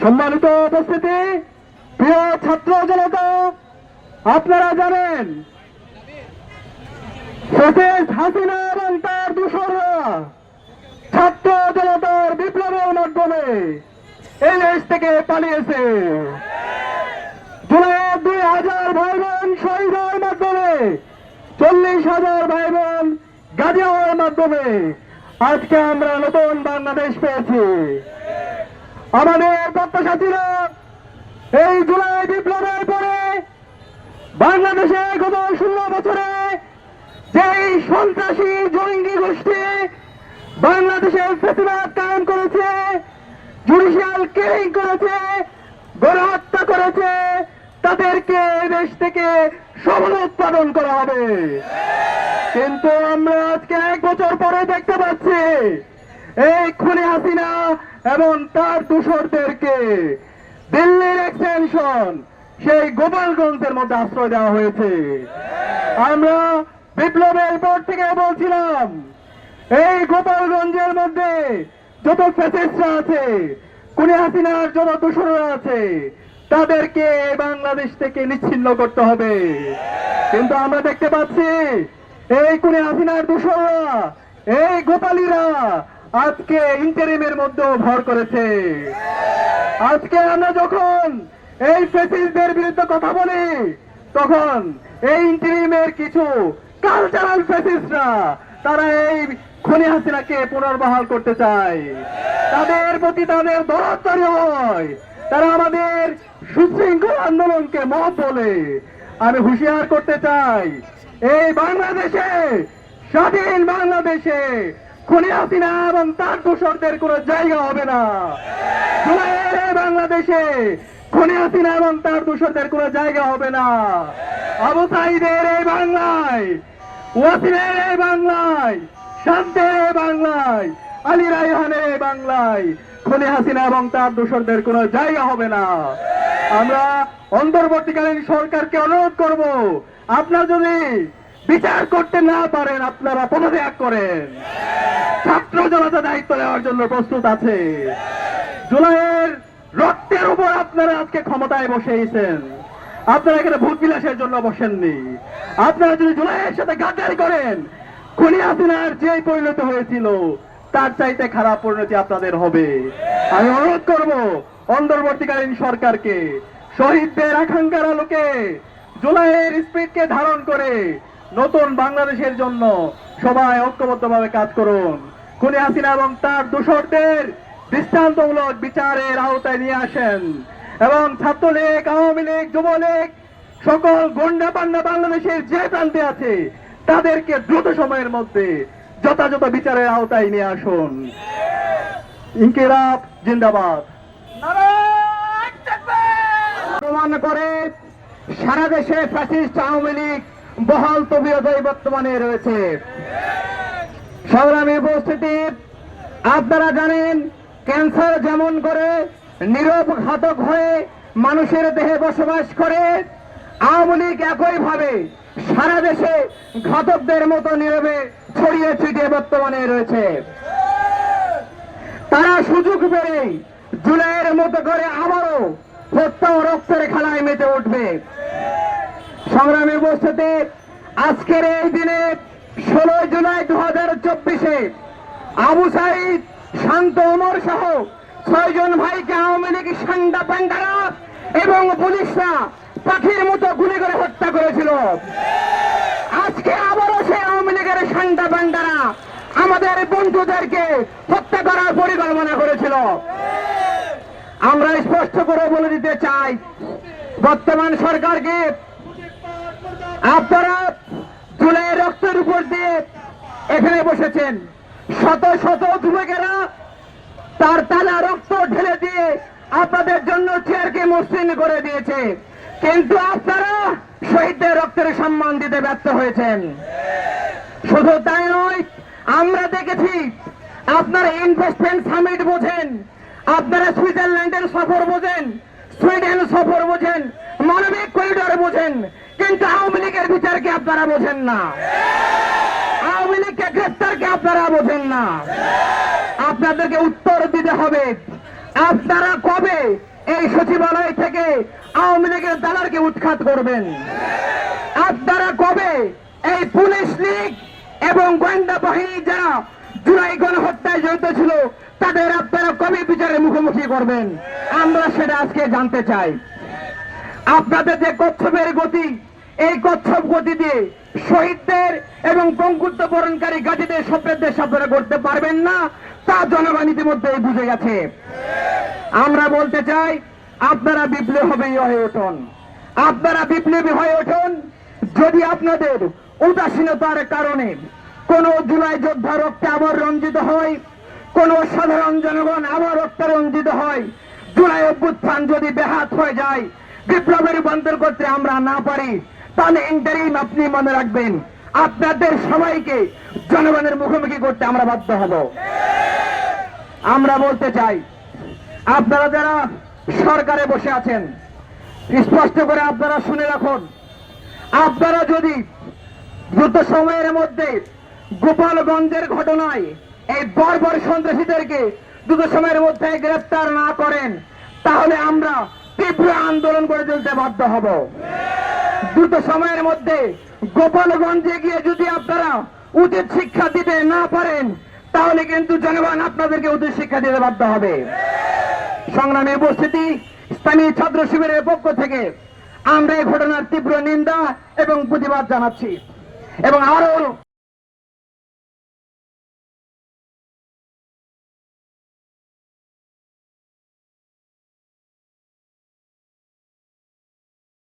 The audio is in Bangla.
সম্মানিত উপস্থিতি, প্রিয় ছাত্র জনতা, আপনারা জানেন সতেজ হাসিনা এবং তার দূষণরা ছাত্র জনতার বিপ্লবের মাধ্যমে এই দেশ থেকে পালিয়েছে। দুই হাজার ভাই বোন শহীদ হওয়ার মাধ্যমে চল্লিশ হাজার ভাই বোন গাজী মাধ্যমে আজকে আমরা নতুন বাংলাদেশ পেয়েছি। আমাদের প্রত্যাশা ছিল এই জুলাই বিপ্লবের পরে বাংলাদেশে গত ষোলো বছরে যেই সন্ত্রাসী জঙ্গি গোষ্ঠী বাংলাদেশের ফেসিবাদ কায়েম করেছে জুডিশিয়াল কিলিং করেছে, গণহত্যা করেছে তাদেরকে দেশ থেকে সবল উৎপাদন করা হবে। কিন্তু আমরা আজকে এক বছর পরে দেখতে পাচ্ছি, এই খুনি হাসিনা এবং তার দূষরদেরকে দিল্লির এক্সটেনশন সেই গোপালগঞ্জের মধ্যে আশ্রয় দেওয়া হয়েছে। আমরা বিপ্লবের পর থেকে বলছিলাম, এই গোপালগঞ্জের মধ্যে যত ফ্যাসিস্টরা আছে কুনি হাসিনার যত দূষণরা আছে তাদেরকে বাংলাদেশ থেকে নিচ্ছিন্ন করতে হবে। কিন্তু আমরা দেখতে পাচ্ছি, এই কুনি হাসিনার দূষণরা এই গোপালীরা আজকে ইন্টারিমের মধ্যেও ভর করেছে। আজকে আমরা যখন এই ফেসিসদের বিরুদ্ধে কথা বলি, তখন এই ইন্টারিমের কিছু কালচারাল ফেসিসরা তারা এই খনি হাসিনাকে পুনর্বহাল করতে চায়। তাদের প্রতি তাদের দরদ হয়। তারা আমাদের সুশৃঙ্খল আন্দোলনকে মত বলে। আমি হুঁশিয়ার করতে চাই, এই বাংলাদেশে, স্বাধীন বাংলাদেশে খনি হাসিনা এবং তার দোষরদের কোনো জায়গা হবে না। বাংলাদেশে খনি হাসিনা এবং তার দোষরদের কোনো জায়গা হবে না। আবু সাইদের এই বাংলায়, ওয়াসিমের এই বাংলায় শান্তের বাংলায় আলী এই বাংলায়, খনি হাসিনা এবং তার দোষরদের কোনো জায়গা হবে না। আমরা অন্তর্বর্তীকালীন সরকারকে অনুরোধ করব, আপনারা যদি বিচার করতে না পারেন, আপনারা পদত্যাগ করেন। ছাত্র জনতা দায়িত্ব নেওয়ার জন্য প্রস্তুত আছে। জুলাইয়ের রক্তের উপর আপনারা আজকে ক্ষমতায় বসেছেন আপনারা এখানে ভোট বিলাসের জন্য বসেননি। আপনারা যদি জুলাইয়ের সাথে গাদ্দারি করেন, খুনি হাসিনার যেই পরিণত হয়েছিল তার চাইতে খারাপ পরিণতি আপনাদের হবে। আমি অনুরোধ করব অন্তর্বর্তীকালীন সরকারকে, শহীদদের আকাঙ্ক্ষার আলোকে, জুলাইয়ের স্পিডকে ধারণ করে নতুন বাংলাদেশের জন্য সবাই ঐক্যবদ্ধভাবে কাজ করুন। খুনি হাসিনা এবং তার দোষরদের দৃষ্টান্তমূলক বিচারের আওতায় নিয়ে আসেন এবং ছাত্রলীগ, আওয়ামী লীগ, যুবলীগ, সকল গন্ডা পান্ডা বাংলাদেশের যে প্রান্তে আছে, তাদেরকে দ্রুত সময়ের মধ্যে যথাযথ বিচারের আওতায় নিয়ে আসুন। ইনকিলাব জিন্দাবাদ। প্রমাণ করে সারা দেশে ফ্যাসিস্ট আওয়ামী লীগ বহাল তবিয়তই বর্তমানে রয়েছে। সংগ্রামী উপস্থিতি আপনারা জানেন ক্যান্সার যেমন করে নীরব ঘাতক হয়ে মানুষের দেহে বসবাস করে আওয়ামী লীগ একইভাবে সারা দেশে ঘাতকদের মতো নীরবে ছড়িয়ে ছিটিয়ে বর্তমানে রয়েছে। তারা সুযোগ পেলেই জুলাইয়ের মতো করে আবারও হত্যা ও রক্তের খেলায় মেতে উঠবে। সংগ্রামী উপস্থিতি, আজকের এই দিনে ষোলো জুলাই দু হাজার চব্বিশে আবু সাইদ, শান্ত ওমর সহ ছয়জন ভাইকে আওয়ামী লীগ সান্ডা পান্ডারা এবং পুলিশরা পাখির মতো গুলি করে হত্যা করেছিল। আজকে আবারও সেই আওয়ামী লীগের সান্ডা পান্ডারা আমাদের বন্ধুদেরকে হত্যা করার পরিকল্পনা করেছিল। আমরা স্পষ্ট করে বলে দিতে চাই, বর্তমান সরকারকে আপনারা জুলাই রক্তের উপর দিয়ে এখানে বসেছেন। শত শত যুবকেরা তার তাজা রক্ত ঢেলে দিয়ে আপনাদের জন্য চেয়ারকে মসৃণ করে দিয়েছে। কিন্তু আপনারা শহীদদের রক্তের সম্মান দিতে ব্যর্থ হয়েছেন। শুধু তাই নয়, আমরা দেখেছি আপনারা ইনভেস্টমেন্ট সামিট বোঝেন, আপনারা সুইজারল্যান্ডের সফর বোঝেন, সুইডেন সফর বোঝেন, মানবিক করিডোর বোঝেন, কিন্তু আওয়ামী লীগের বিচারকে আপনারা বোঝেন না। আওয়ামী লীগকে গ্রেপ্তারকে আপনারা বোঝেন না। আপনাদেরকে উত্তর দিতে হবে, আপনারা কবে এই সচিবালয় থেকে আওয়ামী লীগের দালালকে উৎখাত করবেন। আপনারা কবে এই পুলিশ লীগ এবং গোয়েন্দা বাহিনী যারা জুলাই গণহত্যায় জড়িত ছিল, তাদের আপনারা কবে বিচারের মুখোমুখি করবেন? আমরা সেটা আজকে জানতে চাই। আপনাদের যে কচ্ছপের গতি, এই কচ্ছপ গতি দিয়ে শহীদদের এবং পঙ্গুত্ব বরণকারী গাজীদের স্বপ্নের দেশ করতে পারবেন না। তা জনগণ ইতিমধ্যেই বুঝে গেছে। আমরা বলতে চাই, আপনারা বিপ্লবী হয়ে উঠুন। আপনারা বিপ্লবী হয়ে উঠুন যদি আপনাদের উদাসীনতার কারণে কোন জুলাই যোদ্ধা রক্তে আবার রঞ্জিত হয়, কোন সাধারণ জনগণ আবার রক্তে রঞ্জিত হয়, জুলাই অভ্যুত্থান যদি বেহাত হয়ে যায়, বিপ্লবের রূপান্তর করতে আমরা না পারি, তাহলে ইন্টারিম আপনি মনে রাখবেন, আপনাদের সবাইকে জনগণের মুখোমুখি করতে আমরা বাধ্য হব। আমরা বলতে চাই, আপনারা যারা সরকারে বসে আছেন, স্পষ্ট করে আপনারা শুনে রাখুন, আপনারা যদি দ্রুত সময়ের মধ্যে গোপালগঞ্জের ঘটনায় এই বর্বর সন্ত্রাসীদেরকে দ্রুত সময়ের মধ্যে গ্রেফতার না করেন, তাহলে আমরা তীব্র আন্দোলন করে চলতে বাধ্য হব। দ্রুত সময়ের মধ্যে গোপালগঞ্জে গিয়ে যদি আপনারা উচিত শিক্ষা দিতে না পারেন তাহলে কিন্তু জনগণ আপনাদেরকে উদ্দেশ্য শিক্ষা দিতে বাধ্য হবে। সংগ্রামে উপস্থিতি, স্থানীয় ছাত্র শিবিরের পক্ষ থেকে আমরা এই ঘটনার তীব্র নিন্দা এবং প্রতিবাদ জানাচ্ছি। এবং আরও